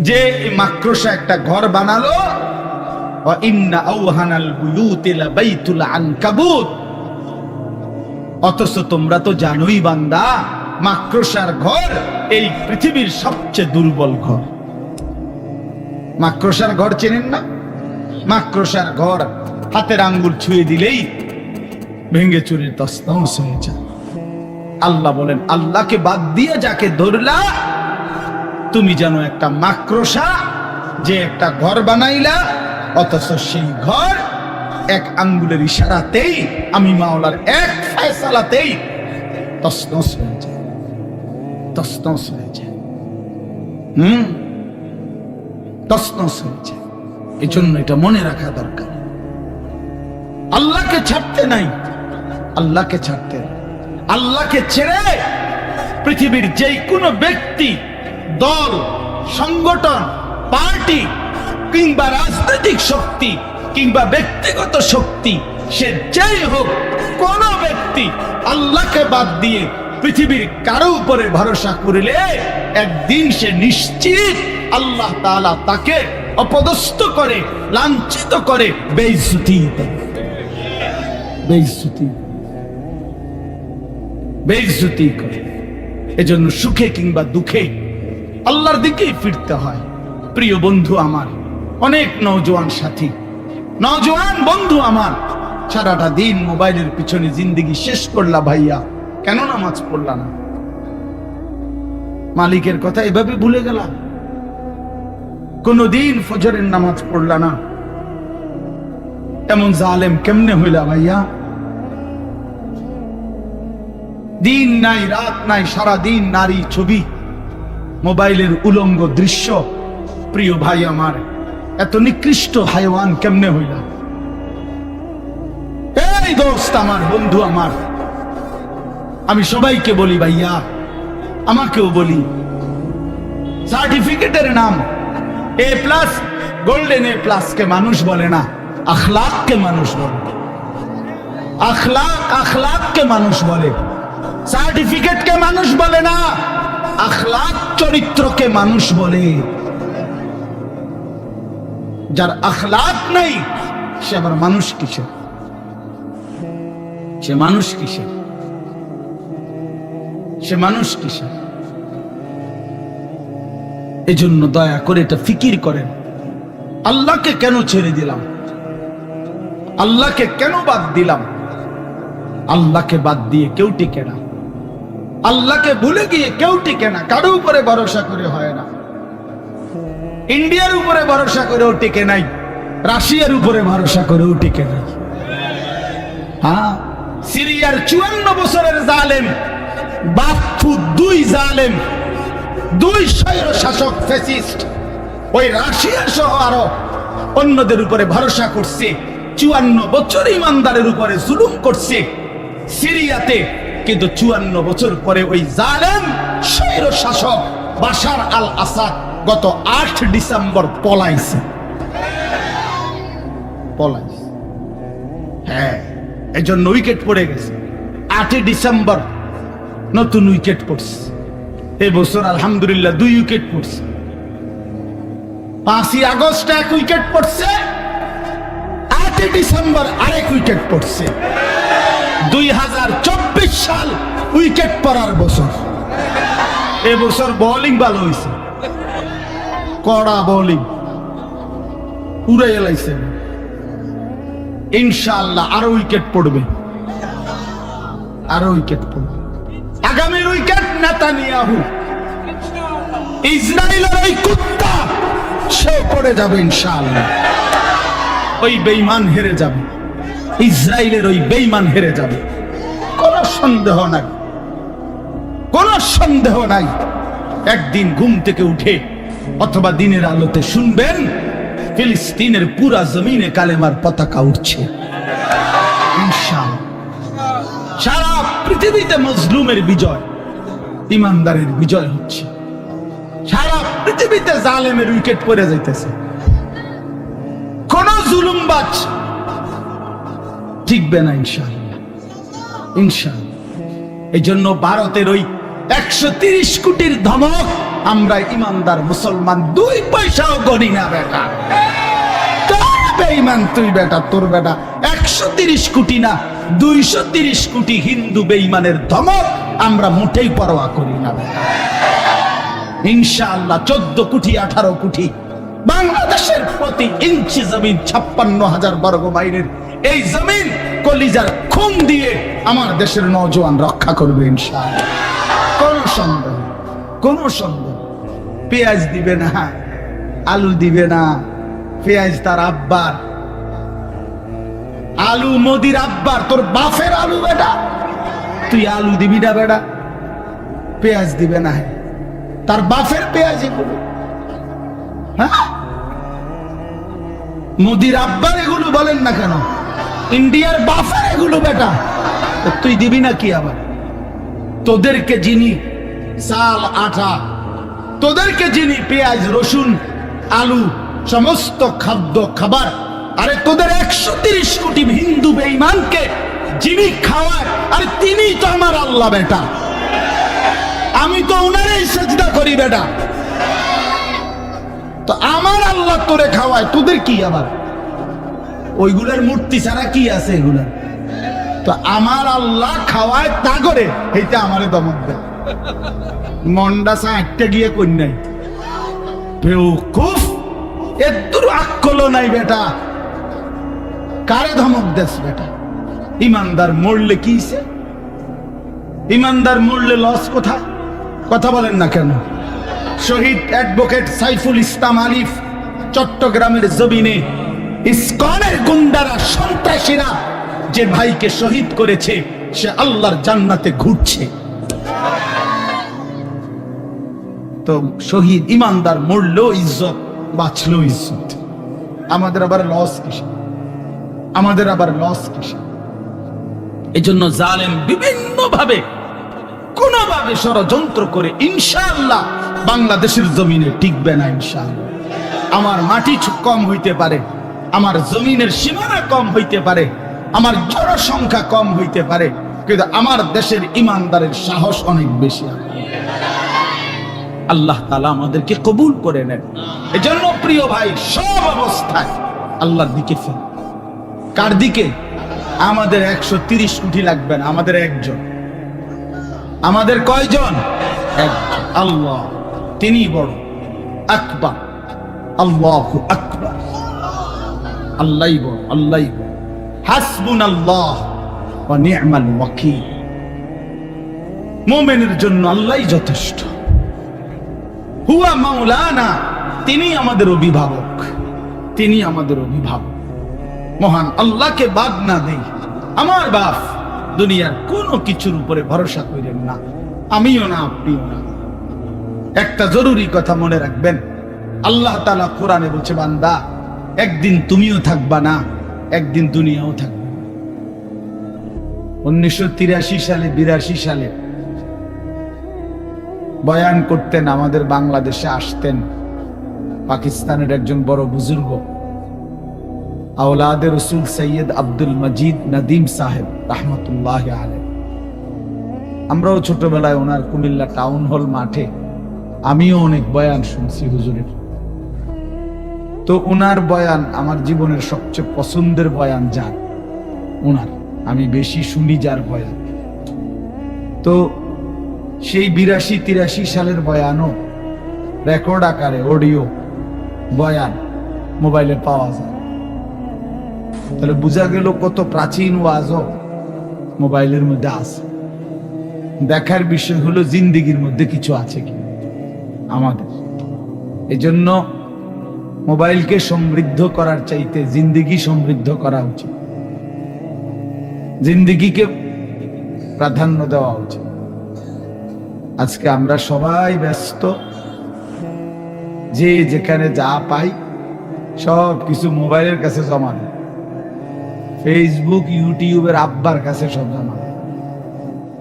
যে এই মাকড়সা একটা ঘর বানালো অথচ তোমরা তো জানোই বান্দা মাকড়সার ঘর এই পৃথিবীর সবচেয়ে দুর্বল ঘর। মাকড়সার ঘর চেনেন না? মাকড়সার ঘর হাতের আঙ্গুল ছুঁয়ে দিলেই ভেঙ্গে চুরির তস্তস হয়ে যায়। আল্লাহ বলেন, আল্লাহকে বাদ দিয়ে যাকে ধরলা তুমি যেন একটা মাকড়সা যে একটা ঘর বানাইলা, অথচ সেই ঘর এক আঙ্গুলের ইশারাতেই, আমি মাওলার এক ফয়সালাতেই তসনস হয়ে যায়। তসনস হয়ে যায়। হুম? তসনস হয়ে যায়। এই জন্য এটা মনে রাখা দরকার। আল্লাহকে ছাড়তে নাই। আল্লাহকে ছাড়তে। আল্লাহকে ছেড়ে পৃথিবীর যে কোনো ব্যক্তি দল, সংগঠন, পার্টি, কিংবা রাজনৈতিক শক্তি, কিংবা ব্যক্তিগত শক্তি, সে যেই হোক, কোন ব্যক্তি আল্লাহকে বাদ দিয়ে পৃথিবীর কারও উপরে ভরসা করিলে একদিন সে নিশ্চিত আল্লাহ তাআলা তাকে অপদস্থ করে, লাঞ্ছিত করে, বেইজ্জতি দেবে। বেইজ্জতি। বেইজ্জতি করে। এজন্য সুখে কিংবা দুঃখে আল্লাহর দিকেই ফিরতে হয়। প্রিয় বন্ধু আমার, অনেক নওজোয়ান সাথী, নওজোয়ান বন্ধু আমার, সারাটা দিন মোবাইলের পিছনে জিন্দিগি শেষ করলা ভাইয়া, কেন নামাজ পড়লা না? মালিকের কথা এভাবে ভুলে গেলাম কোনদিন ফজরের নামাজ পড়লা না? এমন জালেম কেমনে হইলা ভাইয়া? দিন নাই, রাত নাই সারা দিন নারী ছবি মোবাইলের উলঙ্গ দৃশ্য। প্রিয় ভাই আমার, এত নিকৃষ্ট হাইওয়ান কেমনে হইলা? এই দোস্ত আমার, বন্ধু আমার, আমি সবাইকে বলি ভাইয়া, আমাকেও বলি। সার্টিফিকেটের নাম A plus golden A plus কে মানুষ বলে না আখলাক কে মানুষ বলে। আখলাক আখলাক কে মানুষ বলে। সার্টিফিকেট কে মানুষ বলে না। আখলাক চরিত্রকে মানুষ বলে। যার আখলাক নেই, সে আবার মানুষ কিসের? সে মানুষ কিসের? সে মানুষ কিসের? এজন্য দয়া করে এটা ফিকির করেন। আল্লাহকে কেন ছেড়ে দিলাম? আল্লাহকে কেন বাদ দিলাম? আল্লাহকে বাদ দিয়ে কেউ টিকে না। আল্লাহকে ভুলে গিয়ে কেউ টিকে না, কারও উপরে ভরসা করে হয় না। ইন্ডিয়ার উপরে ভরসা করেও টিকে নাই, রাশিয়ার উপরে ভরসা করেও টিকে নাই। হ্যাঁ? সিরিয়ার চুয়ান্ন বছরের জালেম বাপ্পু দুই জালেম, দুই স্বৈর শাসক ফেসিস্ট ওই রাশিয়া সহ আরও অন্যদের উপরে ভরসা করছে, চুয়ান্ন বছর ইমানদারের উপরে জুলুম করছে, সিরিয়াতে কিন্তু চুয়ান্ন বছর পরে ওই জালেম স্বৈর শাসক বাশার আল আসাদ গত আট ডিসেম্বর পলাইছে। হ্যাঁ জন্য উইকেট পড়ে গেছে। আটই ডিসেম্বর নতুন উইকেট পড়ছে। এই বছর আলহামদুলিল্লাহ দুই উইকেট পড়ছে। পাঁচই আগস্ট এক উইকেট পড়ছে। আটই ডিসেম্বর আরেক উইকেট পড়ছে। দুই হাজার চৌদ্দ সাল উইকেট পড়ার বছর। এবছর বোলিং ভালো হয়েছে কড়া বোলিং এলাইছে ইনশাআল্লাহ আরও উইকেট পড়বে। আরও উইকেট পড়বে। আগামীর উইকেট নেতানিয়াহু। ইসরায়েলের ওই কুত্তা সে পড়ে যাবে ইনশাআল্লাহ। ওই বেইমান হেরে যাবে। ইসরায়েলের ওই বেইমান হেরে যাবে। সন্দেহ নাই। কোন সন্দেহ নাই। একদিন ঘুম থেকে উঠে অথবা দিনের আলোতে শুনবেন, ফিলিস্তিনের পুরা জমিনে কালেমার পতাকা উঠছে। সারা পৃথিবীতে মজলুমের বিজয়, ইমানদারের বিজয় হচ্ছে। সারা পৃথিবীতে জালেমের উইকেট পড়ে যাইতেছে। কোন জুলুমবাজ টিকবে না ইনশাআল্লাহ। ইনশাআল্লাহ। এই জন্য ভারতের ওই একশো তিরিশ কোটির ধমক, আমরা ইমানদার মুসলমান, দুই পয়সাও গণি না বেটা। বেঈমান তুই বেটা, তোর বেটা? একশো তিরিশ কোটি না, দুইশো তিরিশ কোটি হিন্দু বেঈমানের ধমক, আমরা মোটেই পরোয়া করি না বেটা। ইনশাআল্লাহ চোদ্দ কোটি, আঠারো কোটি, বাংলাদেশের প্রতি ইঞ্চি জমিন ছাপ্পান্ন হাজার বর্গ মাইলের এই জমিন কলিজার খুন দিয়ে আমার দেশের নজওয়ান রক্ষা করবে কোন সন্দেহ কোন সন্দেহ। পেঁয়াজ দিবে না, আলু দিবে না, পেঁয়াজ তার আব্বার। আলু মোদির আব্বার, তোর বাফের আলু বেটা। তুই আলু দিবি না বেটা। পেঁয়াজ দিবে না তার বাফের পেঁয়াজ এগুলো হ্যাঁ? মোদির আব্বার এগুলো বলেন না কেন? ইন্ডিয়ার বাফের এগুলো বেটা। তুই দিবি না কি আবার? তোদেরকে যিনি চাল আটা, তোদেরকে যিনি পেঁয়াজ, রসুন, আলু, সমস্ত খাদ্য, খাবার, আরে তোদের একশো তিরিশ কোটি হিন্দু বেঈমানকে যিনি খাওয়ায়, আরে তিনি তো আমার আল্লাহ বেটা। আমি তো ওনারই সেজদা করি বেটা। তো আমার আল্লাহ তোরে খাওয়ায়, তোদের কি আবার? ওইগুলোর মূর্তি ছাড়া কি আছে এগুলা? তো আমার আল্লাহ খাওয়ায় তা করে, এইটা আমারে দমক দেয়। মন্ডা সাঁটতে গিয়ে কই নাই বেউকুফ এত্তর আক্কল নাই বেটা। কারে ধমক দেশ বেটা? ইমানদার মরলে কি? ইমানদার মরলে লস কোথায় কথা বলেন না কেন? শহীদ অ্যাডভোকেট সাইফুল ইসলাম আলিফ, চট্টগ্রামের জমিনে ইসকনের গুন্ডারা সন্ত্রাসীরা যে ভাইকে শহীদ করেছে, সে আল্লাহর জান্নাতে ঘুরছে। তো শহীদ ইমানদার মরলেও ইজ্জত, বাঁচলেও ইজ্জত। আমাদের আবার লস কিসে আমাদের আবার লস কিসে জন্য জালেম বিভিন্ন ভাবে কোনোভাবে ষড়যন্ত্র করে ইনশাআল্লাহ বাংলাদেশের জমিনে টিকবে না ইনশাআল্লাহ। আমার মাটি কম হইতে পারে। আমার জমিনের সীমানা কম হইতে পারে, আমার জনসংখ্যা কম হইতে পারে, কিন্তু আমার দেশের ইমানদারের সাহস অনেক বেশি আল্লাহ তালা আমাদেরকে কবুল করে নেন। এজন্য প্রিয় ভাই, সব অবস্থায় আল্লাহর দিকে ফের। কার দিকে? আমাদের একশো তিরিশ কোটি লাগবে না, আমাদের একজন। আমাদের কয়জন? আল্লাহ তিনি বড়। আকবার। আল্লাহ আকবার। আল্লাহ আল্লাহ হাসবুন আল্লাহ ও নিয়মাল মোমেনের জন্য আল্লাহই যথেষ্ট। হুয়া মাওলানা, তিনি আমাদের অভিভাবক, তিনি আমাদের অভিভাবক। মহান আল্লাহকে বাদ না দেই, আমার বাপ দুনিয়ার কোনো কিছুর উপরে ভরসা করেন না, আমিও না, আপনিও না। একটা জরুরি কথা মনে রাখবেন, আল্লাহ তালা কোরআনে বলছে, বান্দা একদিন তুমিও থাকবা না, একদিন দুনিয়াও থাকবে উনিশশো তিরাশি সালে, বিরাশি সালে বয়ান করতেন আমাদের বাংলাদেশে আসতেন পাকিস্তানের একজন বড় বুজুর্গ, আওলাদে রসুল সৈয়দ আব্দুল মজিদ নদীম সাহেব, রহমতুল্লাহ আলে আমরাও ছোটবেলায় ওনার কুমিল্লা টাউন হল মাঠে, আমিও অনেক বয়ান শুনছি হুজুরের। তো ওনার বয়ান আমার জীবনের সবচেয়ে পছন্দের বয়ান যার? ওনার আমি বেশি শুনি যার বয়ান। তো সেই বিরাশি তিরাশি সালের বয়ানও রেকর্ড আকারে অডিও বয়ান মোবাইলে পাওয়া যায়। তাহলে বোঝা গেল কত প্রাচীন ওয়াজও মোবাইলের মধ্যে আছে। দেখার বিষয় হলো জিন্দিগির মধ্যে কিছু আছে কি? আমাদের। এজন্য মোবাইলকে সমৃদ্ধ করার চাইতে জিন্দিগি সমৃদ্ধ করা উচিত। জিন্দিগিকে প্রাধান্য দেওয়া উচিত। আজকে আমরা সবাই ব্যস্ত। যে যেখানে যা পাই, সব কিছু মোবাইলের কাছে জমা দেয়। ফেসবুক ইউটিউবের আব্বার কাছে সব জমা।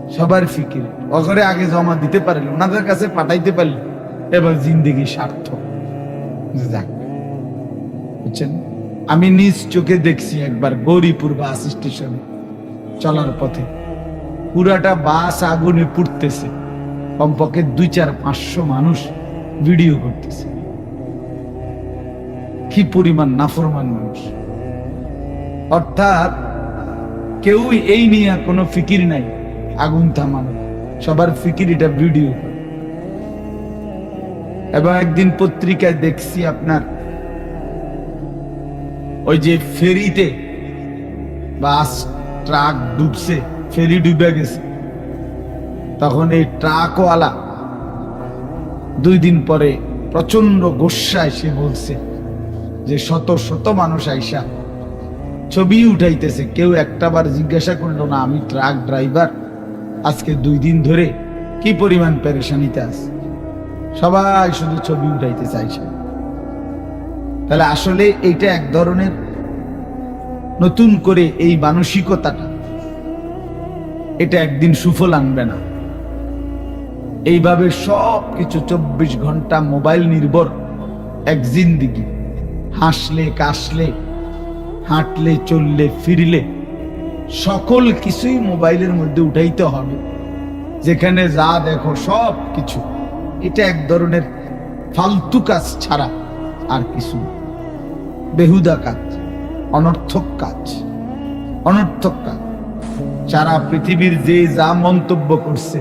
সবার ফিকির। অঘরে আগে জমা দিতে পারলে, ওনাদের কাছে পাঠাইতে পারলে। এবার জিন্দিগি সার্থক। যাক। বুঝছেন? আমি নিজ চোখে দেখছি একবার গৌরীপুর বাস স্টেশনে চলার পথে। পুরাটা বাস আগুনে পুড়তেছে। কমপক্ষে দুই চার পাঁচশো মানুষ ভিডিও করতেছে। কি পরিমাণ নাফরমান মানুষ। অর্থাৎ কেউ এই নিয়ে কোনো ফিকির নাই। আগুন থামানো। সবার ফিকির এটা ভিডিও এবং একদিন পত্রিকায় দেখছি আপনার ওই যে ফেরিতে বাস, ট্রাক ডুবছে, ফেরি ডুবে গেছে। তখন এই ট্রাকওয়ালা দুই দিন পরে প্রচণ্ড গোসায় সে বলছে যে শত শত মানুষ আইসা ছবি উঠাইতেছে। কেউ একটাবার জিজ্ঞাসা করল, না, আমি ট্রাক ড্রাইভার। আজকে দুই দিন ধরে কি পরিমাণ পেরেশানিতে আছে? সবাই শুধু ছবি উঠাইতে চাইছে। তাহলে আসলে এইটা এক ধরনের নতুন করে এই মানসিকতাটা। এটা একদিন সুফল আনবে না। এইভাবে সব কিছু চব্বিশ ঘণ্টা মোবাইল নির্ভর এক জিন্দিগি। হাসলে, কাশলে, হাঁটলে, চললে, ফিরলে সকল কিছুই মোবাইলের মধ্যে উঠাইতে হবে। যেখানে যা দেখো সব কিছু এটা এক ধরনের ফালতু কাজ ছাড়া আর কিছু না। বেহুদা কাজ অনর্থক কাজ। অনর্থক কাজ। সারা পৃথিবীর যে যা মন্তব্য করছে,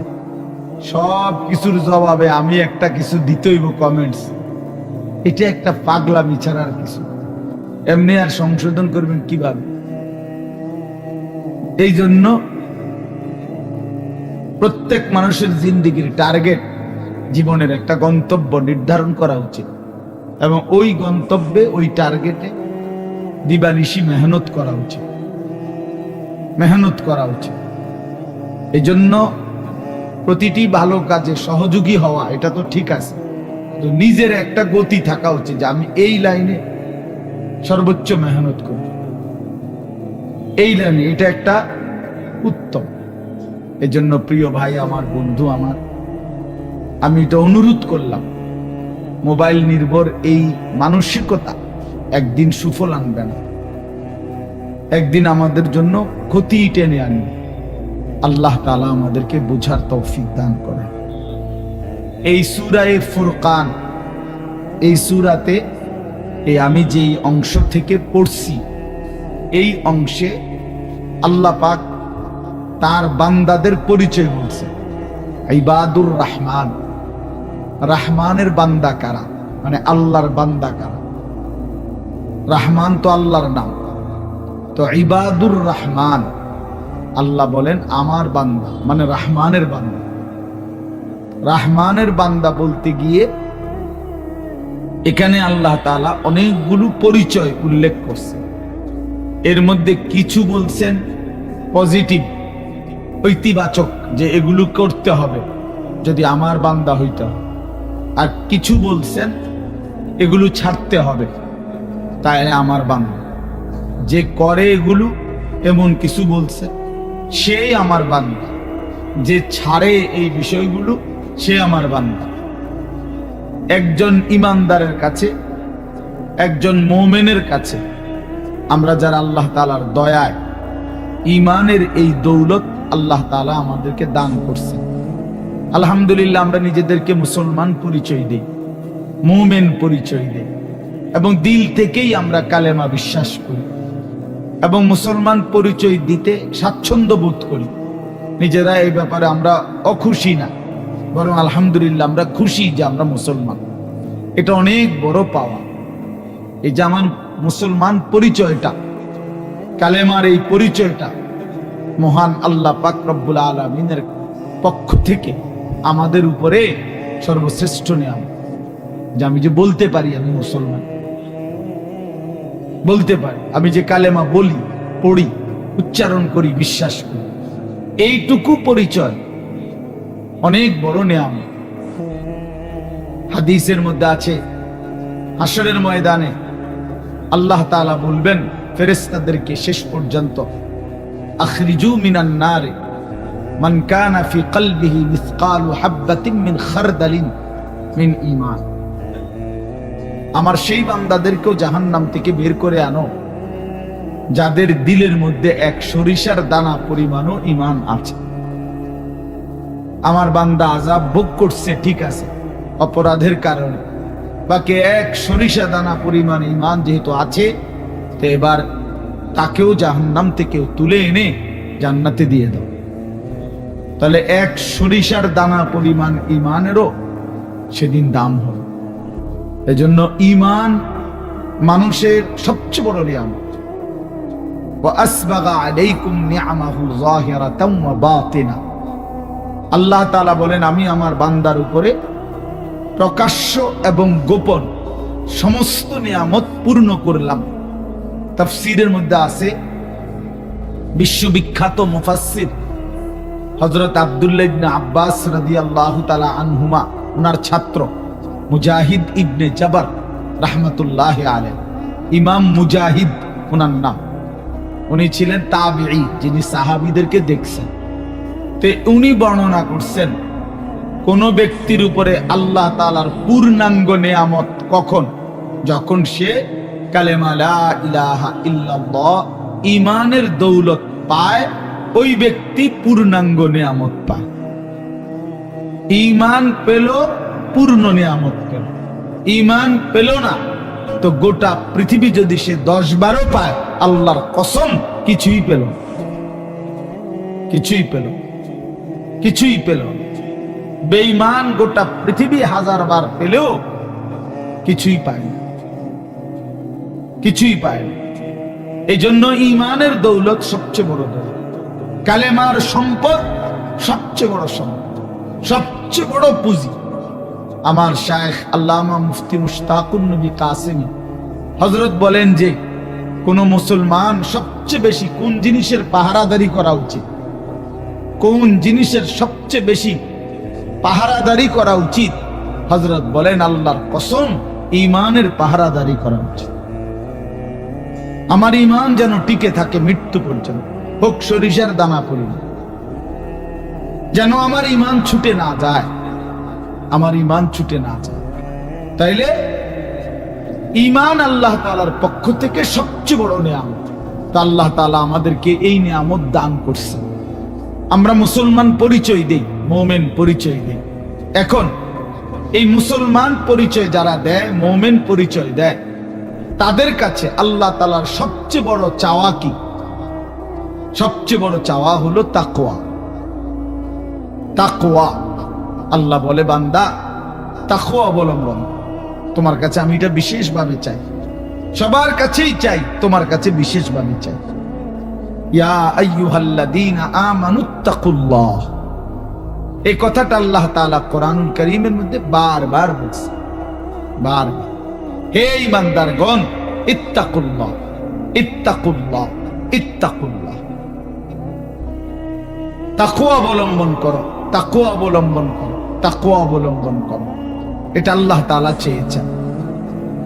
সব কিছুর জবাবে আমি একটা কিছু দিতেইব কমেন্টস এটা একটা পাগলা আর কিছু এমনি আর সংশোধন করবেন কীভাবে? এই জন্য প্রত্যেক মানুষের জিন্দিগির টার্গেট জীবনের একটা গন্তব্য নির্ধারণ করা উচিত। এবং ওই গন্তব্যে, ওই টার্গেটে দিবানিশি মেহনত করা উচিত। মেহনত করা উচিত। এই জন্য প্রতিটি ভালো কাজে সহযোগী হওয়া, এটা তো ঠিক আছে। তো নিজের একটা গতি থাকা উচিত যে আমি এই লাইনে সর্বোচ্চ মেহনত করব এই লাইনে, এটা একটা উত্তম। এই জন্য প্রিয় ভাই, আমার বন্ধু, আমার, আমি এটা অনুরোধ করলাম। মোবাইল নির্ভর এই মানসিকতা একদিন সুফল আনবে না। একদিন আমাদের জন্য ক্ষতি টেনে আনবে। আল্লাহ তালা আমাদেরকে বোঝার তৌফিক দান করে এই সুরায় ফুরকান, এই সুরাতে এই আমি যেই অংশ থেকে পড়ছি, এই অংশে আল্লাহ পাক তার বান্দাদের পরিচয় বলছে ইবাদুর রহমান। রহমানের বান্দা কারা? মানে আল্লাহর বান্দা কারা? রাহমান তো আল্লাহর নাম। তো ইবাদুর রহমান। আল্লাহ বলেন, আমার বান্দা মানে রাহমানের বান্দা। রাহমানের বান্দা বলতে গিয়ে এখানে আল্লাহ তাআলা অনেকগুলো পরিচয় উল্লেখ করছে। এর মধ্যে কিছু বলছেন পজিটিভ ঐতিবাচক যে এগুলো করতে হবে, যদি আমার বান্দা হইতে হয়। আর কিছু বলছেন, এগুলো ছাড়তে হবে। তাই আমার বান্দা যে করে এগুলো, এমন কিছু বলছে, সেই আমার বান্দা যে ছাড়ে এই বিষয়গুলো, সে আমার বান্দা একজন ইমানদারের কাছে, একজন মোমেনের কাছে, আমরা যারা আল্লাহ তালার দয়ায় ইমানের এই দৌলত আল্লাহ তালা আমাদেরকে দান করছে আলহামদুলিল্লাহ, আমরা নিজেদেরকে মুসলমান পরিচয় দিই, মোমেন পরিচয় দিই, এবং দিল থেকেই আমরা কালেমা বিশ্বাস করি, এবং মুসলমান পরিচয় দিতে স্বাচ্ছন্দ্য বোধ করি। নিজেরা এই ব্যাপারে আমরা অখুশি না, বরং আলহামদুলিল্লাহ আমরা খুশি যে আমরা মুসলমান। এটা অনেক বড় পাওয়া। এই যে আমার মুসলমান পরিচয়টা, কালেমার এই পরিচয়টা, মহান আল্লাহ পাক রব্বুল আলমিনের পক্ষ থেকে আমাদের উপরে সর্বশ্রেষ্ঠ নিয়ম যে আমি যে বলতে পারি আমি মুসলমান। বলতে পারি। আমি যে কালেমা বলি, পড়ি, উচ্চারণ করি, বিশ্বাস করি। এইটুকু পরিচয় অনেক বড় নিয়ম হাদিসের মধ্যে আছে হাসরের ময়দানে আল্লাহ তাআলা বলবেন ফেরেস্তাদেরকে শেষ পর্যন্ত, আখরিজু মিনান নারে মান কানা ফি কলবিহি মিসকালু হাববাতিন মিন খারদালিন মিন ঈমান। আমার সেই বান্দাদেরকেও জাহান্নাম থেকে বের করে আনো, যাদের দিলের মধ্যে এক সরিষার দানা পরিমাণও ইমান আছে। আমার বান্দা আজাব ভোগ করছে, ঠিক আছে, অপরাধের কারণে। বাকি এক সরিষা দানা পরিমাণ ইমান যেহেতু আছে, তো এবার তাকেও জাহান্নাম থেকে তুলে এনে জান্নাতে দিয়ে দাও। তাহলে এক সরিষার দানা পরিমাণ ইমানেরও সেদিন দাম হবে। জন্য ইমান মানুষের সবচেয়ে বড় নিয়ামত। আল্লাহ তালা বলেন, আমি আমার বান্দার উপরে প্রকাশ্য এবং গোপন সমস্ত নিয়ামত পূর্ণ করলাম। তাফসিরের মধ্যে আছে, বিশ্ববিখ্যাত মুফাসির হযরত আব্দুল্লাহ ইবনে আব্বাস রাদিয়াল্লাহু তাআলা আনহুমা ওনার ছাত্র মুজাহিদ ইবনে জাবার রাহমাতুল্লাহ আলাইহি। ইমাম মুজাহিদ ওনার নাম। উনি ছিলেন তাবি যিনি সাহাবিদেরকে দেখছেন। তে উনি বর্ণনা করছেন, কোন ব্যক্তির উপরে আল্লাহ তাআলার পূর্ণাঙ্গ নেয়ামত কখন? যখন সে কালেমালা ইলাহা ইমানের দৌলত পায় ওই ব্যক্তি পূর্ণাঙ্গ নেয়ামত পায়। ইমান পেল, পূর্ণ নিয়ামত পেল ইমান পেল না, তো গোটা পৃথিবী যদি সে দশ বারো পায়, আল্লাহর কসম, কিছুই পেল কিছুই পেল কিছুই পেল। বেঈমান গোটা পৃথিবী হাজার বার পেলেও কিছুই পায় না। কিছুই পায় না। এই জন্য ইমানের দৌলত সবচেয়ে বড় দৌলত। কালেমার সম্পদ সবচেয়ে বড় সম্পদ, সবচেয়ে বড় পুঁজি। আমার শায়েখ আল্লামা মুফতি মুশতাকুন নবী কাসিমি হজরত বলেন যে, কোন মুসলমান সবচেয়ে বেশি কোন জিনিসের পাহারাদারি করা উচিত? কোন জিনিসের সবচেয়ে বেশি পাহারাদারি করা উচিত? হজরত বলেন, আল্লাহর কসম ইমানের পাহারাদারি করা উচিত। আমার ইমান যেন টিকে থাকে মৃত্যু পর্যন্ত। হোক সরিষার দানা পরিমাণ যেন আমার ইমান ছুটে না যায়। আমার ইমান ছুটে না যায়। তাইলে ইমান আল্লাহ তালার পক্ষ থেকে সবচেয়ে বড় নিয়ামত। আল্লাহ তালা আমাদেরকে এই নিয়ামত দান করছে। আমরা মুসলমান পরিচয় দেই, মোমেন পরিচয় দেই। এখন এই মুসলমান পরিচয় যারা দেয়, মোমেন পরিচয় দেয়, তাদের কাছে আল্লাহ তালার সবচেয়ে বড় চাওয়া কি? সবচেয়ে বড় চাওয়া হলো তাকোয়া তাকোয়া আল্লাহ বলে, বান্দা তাকোয়া অবলম্বন। তোমার কাছে আমি এটা বিশেষভাবে চাই। সবার কাছেই চাই, তোমার কাছে বিশেষভাবে চাই। ইয়া কথাটা আল্লাহ তাআলা মধ্যে বারবার ইত্তাকুল্লাহ। তাকুয়া অবলম্বন করো তাকুয়া অবলম্বন করো তাকুয়া অবলম্বন করো। এটা আল্লাহ তাআলা চেয়েছেন।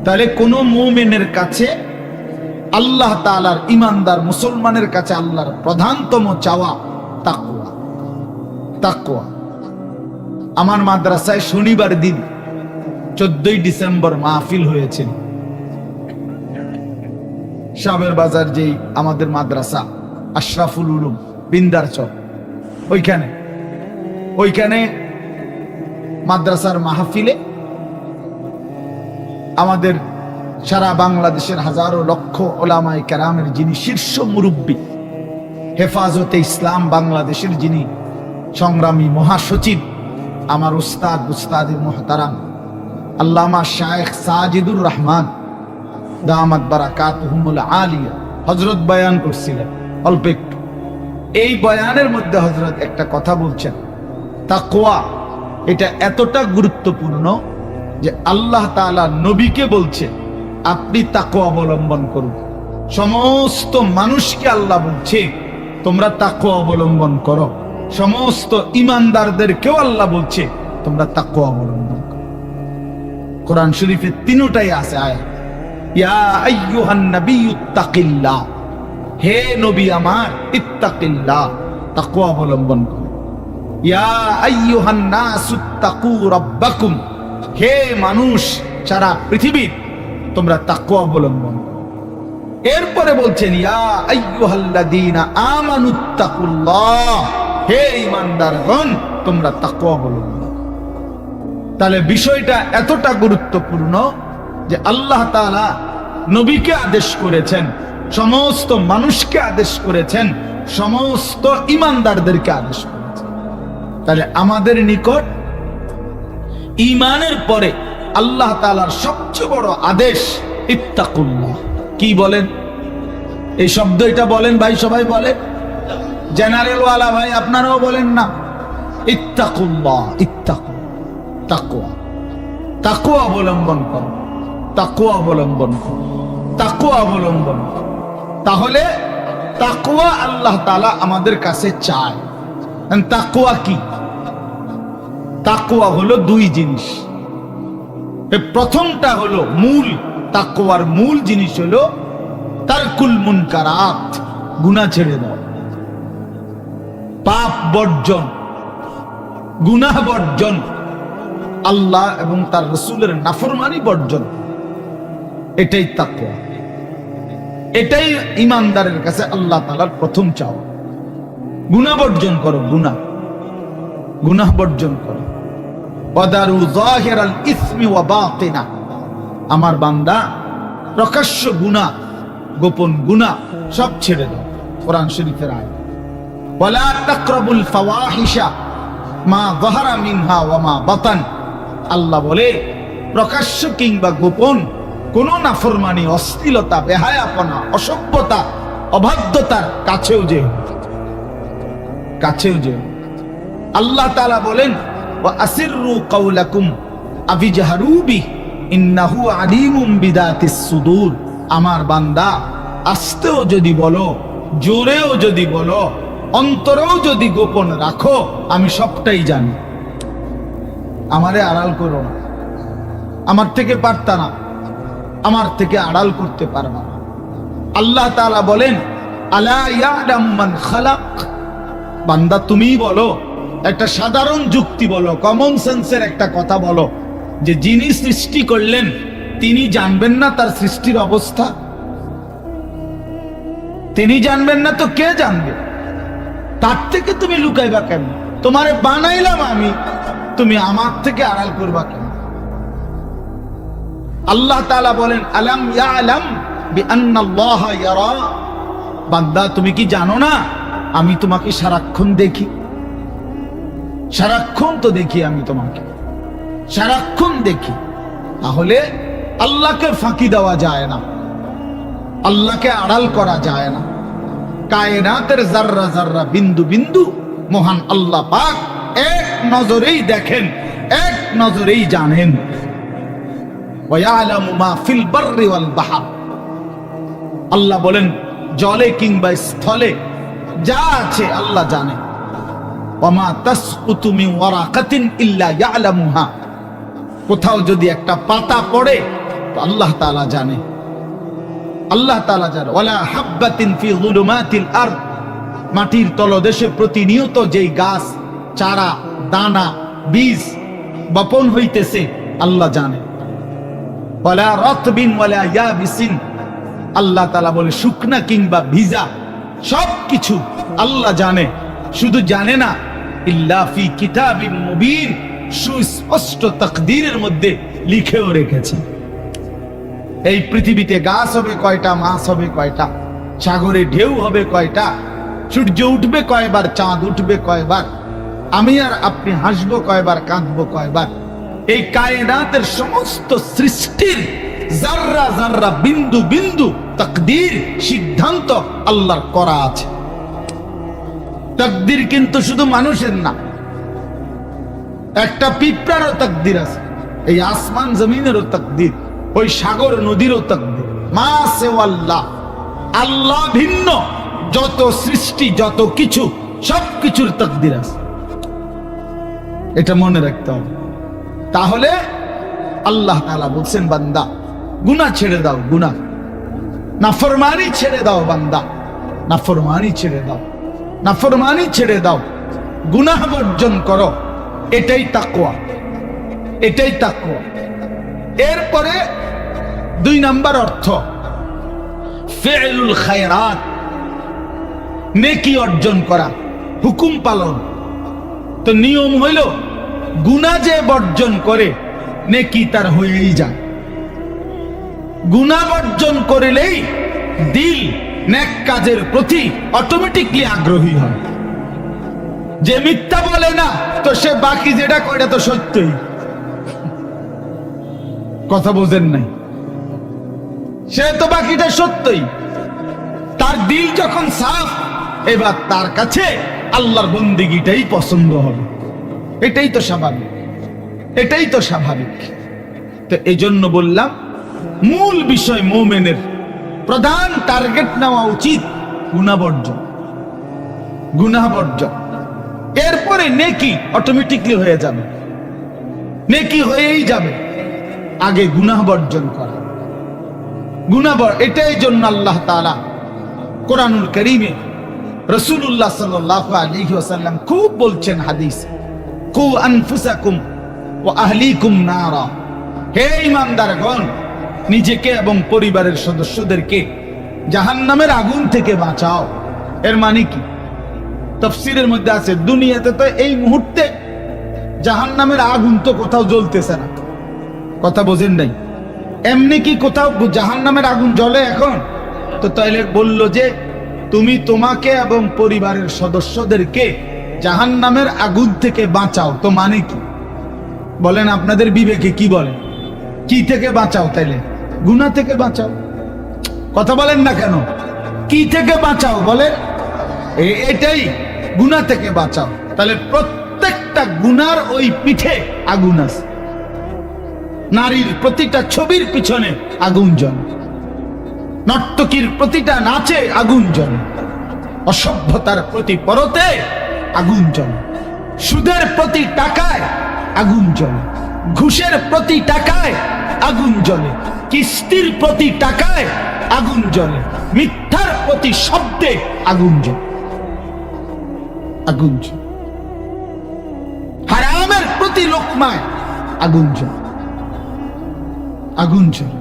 তাহলে কোন মুমিনের কাছে আল্লাহ তাআলার ইমানদার মুসলমানের কাছে আল্লাহর প্রধানতম চাওয়া তাকুয়া তাকুয়া আমার মাদ্রাসায় শনিবার দিন চোদ্দই ডিসেম্বর মাহফিল হয়েছিল। শামের বাজার যেই আমাদের মাদ্রাসা, আশরাফুল উলুম বিন্দার চক ওইখানে। ওইখানে মাদ্রাসার মাহফিলে আমাদের সারা বাংলাদেশের হাজারো লক্ষ ওলামাই কেরামের যিনি শীর্ষ মুরব্বী, হেফাজতে ইসলাম বাংলাদেশের যিনি সংগ্রামী মহাসচিব, আমার উস্তাদ উস্তাদ মোহতারাম, আল্লামা শায়েখ সাজিদুর রহমান, দামাত বারাকাত হুমুল আলিয়া হজরত বয়ান করছিলেন। অল্প একটু এই বয়ানের মধ্যে হজরত একটা কথা বলছেন। তাকোয়া এটা এতটা গুরুত্বপূর্ণ যে আল্লাহ তাআলা নবীকে বলছে, আপনি তাকো অবলম্বন করুন। সমস্ত মানুষকে আল্লাহ বলছে, তোমরা তাকো অবলম্বন করো। সমস্ত ইমানদারদেরকেও আল্লাহ বলছে, তোমরা তাকো অবলম্বন করো। কোরআন শরীফে তিনটাই আছে আয় ইয়া আইয়ুহান নাবিয়্যু তাকিল্লাহ হে নবী আমার, ইত্তাকিল্লাহ, তাকওয়া অবলম্বন করো। ইয়া আইয়ুহান নাসু তাকু রাব্বাকুম। হে মানুষ সারা পৃথিবীর, তোমরা তাকওয়া অবলম্বন এরপরে বলছেন, ইয়া আইয়ুহাল্লাযীনা আমানুত্তাকুল্লাহ হে ঈমানদারগণ, তোমরা তাকওয়া অবলম্বন। তাহলে বিষয়টা এতটা গুরুত্বপূর্ণ যে আল্লাহ তাআলা নবীকে আদেশ করেছেন সমস্ত মানুষকে আদেশ করেছেন, সমস্ত ইমানদারদেরকে আদেশ করেছেন। তাহলে আমাদের নিকট ইমানের পরে আল্লাহ তাআলার সবচেয়ে বড় আদেশ, ইত্তাকুল্লাহ। কি বলেন? এই শব্দ এটা বলেন ভাই, সবাই বলে। জেনারেল ওয়ালা ভাই, আপনারাও বলেন না। ইত্তাকুল্লাহ ইত্তাকু তাকুয়া তাকুয়া অবলম্বন করো। তাকুয়া অবলম্বন করো। তাকুয়া অবলম্বন করো। তাহলে তাকুয়া আল্লাহ তালা আমাদের কাছে চায়। তাকুয়া কি? তাকুয়া হলো দুই জিনিস। প্রথমটা হলো মূল তাকুয়ার মূল জিনিস হলো তারকুল মুনকারাত, গুনাহ ছেড়ে দাও। পাপ বর্জন, গুনাহ বর্জন, আল্লাহ এবং তার রসুলের নাফরমানি বর্জন, এটাই তাকুয়া এটাই ইমানদারের কাছে আল্লাহ তালার প্রথম চাওয়া। গুনাহ বর্জন করো, গুনাহ। গুনাহ বর্জন করো। আমার বান্দা, প্রকাশ্য গুনাহ, গোপন গুনাহ সব ছেড়ে দাও, কোরআন শরীফের ফাওয়াহিশা, মা যাহারা মিনহা মা বাতান। আল্লাহ বলে, প্রকাশ্য কিংবা গোপন কোন নাফরমানি, অশ্লীলতা, বেহায়াপনা, অসভ্যতা, অবাধ্যতার কাছেও যে কাছেও যে আল্লাহ তাআলা বলেন, ওয়া আসিররু কাওলাকুম আবিজাহারু বি, ইন্নাহু আলিমুম বিদাতিস সুদূর। আমার বান্দা, আস্তেও যদি বলো, জোরেও যদি বলো, অন্তরেও যদি গোপন রাখো, আমি সবটাই জানি। আমারে আড়াল করো আমার থেকে পারতা না। আমার থেকে আড়াল করতে পারবা আল্লাহ তাআলা বলেন বান্দা তুমিই বলো, একটা সাধারণ যুক্তি বলো কমন সেন্সের একটা কথা বলো, যে যিনি সৃষ্টি করলেন, তিনি জানবেন না তার সৃষ্টির অবস্থা। তিনি জানবেন না তো কে জানবে? তার থেকে তুমি লুকাইবা কেন? তোমারে বানাইলাম আমি, তুমি আমার থেকে আড়াল করবা কেন? আল্লাহ তালা বলেন, আলাম বিআন্নাল্লাহ ইয়ারা? বান্দা, তুমি কি জানো না? আমি তোমাকে সারাক্ষণ দেখি। সারাক্ষণ তো দেখি আমি তোমাকে। সারাক্ষণ দেখি। তাহলে আল্লাহকে ফাঁকি দেওয়া যায় না। আল্লাহকে আড়াল করা যায় না। কায়নাতের জাররা জাররা বিন্দু বিন্দু, মহান আল্লাহ পাক, এক নজরেই দেখেন, এক নজরেই জানেন। আল্লাহ বলেন, জলে কিংবা স্থলে যা আছে আল্লাহ জানে। কোথাও যদি একটা পাতা পড়ে আল্লাহ তাআলা জানে। আল্লাহ তাআলা জানে, ওয়ালা হাববাতিন ফি যুলুমাতিল আরদ। মাটির তলদেশে প্রতিনিয়ত যেই গাছ, চারা, দানা, বীজ বপন হইতেছে, আল্লাহ জানে। ওয়ালা রাতবিন ওয়ালা ইয়াবিসিন। আল্লাহ তাআলা বলে, শুকনা কিংবা ভিজা সব কিছু আল্লাহ জানে। শুধু জানে না, ইল্লা ফি কিতাবিন মুবিন, সুস্পষ্ট তাকদীরের মধ্যে লিখেও রেখেছে। এই পৃথিবীতে গাছ হবে কয়টা, মাছ হবে কয়টা, সাগরে ঢেউ হবে কয়টা, সূর্য উঠবে কয়বার, চাঁদ উঠবে কয়বার, আমি আর আপনি হাসবো কয়বার, কাঁদবো কয়বার। এই কায়নাতের সমস্ত সৃষ্টির জাররা জাররা বিন্দু বিন্দু তাকদীর, সিদ্ধান্ত আল্লাহর করা আছে। তাকদীর কিন্তু শুধু মানুষের না, একটা পিঁপড়ারও তাকদীর আছে, এই আসমান জমিনেরও তাকদীর, ওই সাগর নদীরও তাকদীর। মা সে আল্লাহ ভিন্ন, যত সৃষ্টি, যত কিছু সব কিছুর তাকদীর আছে। এটা মনে রাখতে হবে। তাহলে আল্লাহ তাআলা বলছেন, বান্দা, গুনাহ ছেড়ে দাও, গুনাহ। নাফরমানি ছেড়ে দাও, বান্দা। নাফরমানি ছেড়ে দাও। নাফরমানি ছেড়ে দাও। গুনাহ বর্জন করো। এটাই তাকওয়া। এটাই তাকওয়া। এরপরে দুই নাম্বার অর্থ, ফেলুল খায়রাত, নেকি অর্জন করা, হুকুম পালন। তো নিয়ম হইল গুণা যে বর্জন করে, নেকি তার হয়েই যায় গুণা বর্জন করিলেই দিল নেক কাজের প্রতি অটোমেটিকলি আগ্রহী হয়। যে মিথ্যা বলে না, তো সে বাকি যেটা করে তো সত্যই। কথা বোঝেন নাই? সে তো বাকিটা সত্যই। তার দিল যখন সাফ, এবার তার কাছে আল্লাহর বন্দিগিটাই পছন্দ হবে। এটাই তো স্বাভাবিক। এটাই তো স্বাভাবিক। তো এই জন্য বললাম, মূল বিষয় মোমেনের প্রধান টার্গেট নেওয়া উচিত গুণাবর্জন। গুণাবর্জন। এরপরে নেকি অটোমেটিকলি হয়ে যাবে। নেকি হয়েই যাবে। আগে গুনাহ বর্জন করা। গুনাবর এটাই জন্য আল্লাহ তাআলা কোরআনুল করিমে রসুল্লাহ সাল্লাহ আলাইহি ওয়াসাল্লাম খুব বলছেন হাদিস। কু ও হে নিজেকে এবং পরিবারের সদস্যদেরকে জাহান্নামের আগুন থেকে বাঁচাও। এর মানে কি? তফসিরের মধ্যে আছে, দুনিয়াতে তো এই মুহূর্তে জাহান্নামের আগুন তো কোথাও জ্বলতেছে না। কথা বোঝেন নাই। এমনি কি কোথাও জাহান নামের আগুন জ্বলে এখন? তো তাইলে বলল যে, তুমি তোমাকে এবং পরিবারের সদস্যদেরকে জাহান নামের আগুন থেকে বাঁচাও, তো মানে কি? বলেন আপনাদের বিবেকে কি বলে? কি থেকে বাঁচাও তাইলে? গুনা থেকে বাঁচাও। কথা বলেন না কেন? কি থেকে বাঁচাও বলে এটাই গুনা থেকে বাঁচাও। তাহলে প্রত্যেকটা গুনার ওই পিঠে আগুন আছে। নারীর প্রতিটা ছবির পিছনে আগুন জ্বলে। নর্তকীর প্রতিটা নাচে আগুন জ্বলে। অসভ্যতার প্রতি পরতে আগুন জ্বলে। সুদের প্রতি টাকায় আগুন জ্বলে। ঘুষের প্রতি টাকায় আগুন জ্বলে। কিস্তির প্রতি টাকায় আগুন জ্বলে। মিথ্যার প্রতি শব্দে আগুন জ্বলে। আগুন জ্বলে। হারামের প্রতি লোকমায় আগুন জ্বলে। আগুন জ্বলে।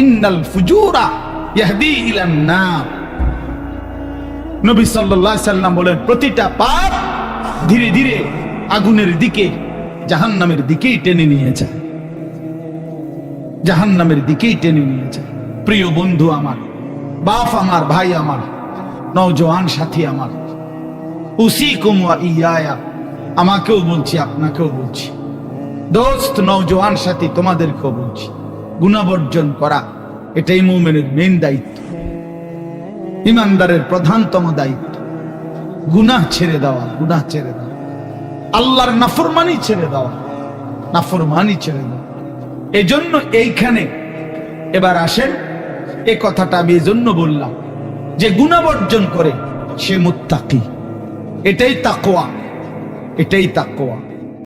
ইন্নাল ফুজুরা ইয়াহদি ইলান নার নবী সাল্লাল্লাহু আলাইহি সাল্লাম বলেন, প্রতিটা পাপ ধীরে ধীরে আগুনের দিকে, জাহান্নামের দিকেই টেনে নিয়ে যায়। জাহান্নামের দিকেই টেনে নিয়ে যায়। প্রিয় বন্ধু আমার, বাপ আমার, ভাই আমার, নওজোয়ান সাথী আমার উসি কুমুয়া ইয়ায়া, আমাকেও বলছি, আপনাকেও বলছি। দোস্ত, নওজোয়ান সাথী, তোমাদেরকেও বলছি, গুণাবর্জন করা, এটাই মোমেনের মেন দায়িত্ব। ইমানদারের প্রধানতম দায়িত্ব। গুনাহ ছেড়ে দেওয়া, গুনাহ ছেড়ে দেওয়া। আল্লাহর নাফরমানি ছেড়ে দেওয়া, নাফরমানি ছেড়ে দেওয়া। এজন্য এইখানে এবার আসেন, এ কথাটা আমি এজন্য বললাম যে গুণাবর্জন করে সে মুত্তাকি। এটাই তাকোয়া এটাই তাকোয়া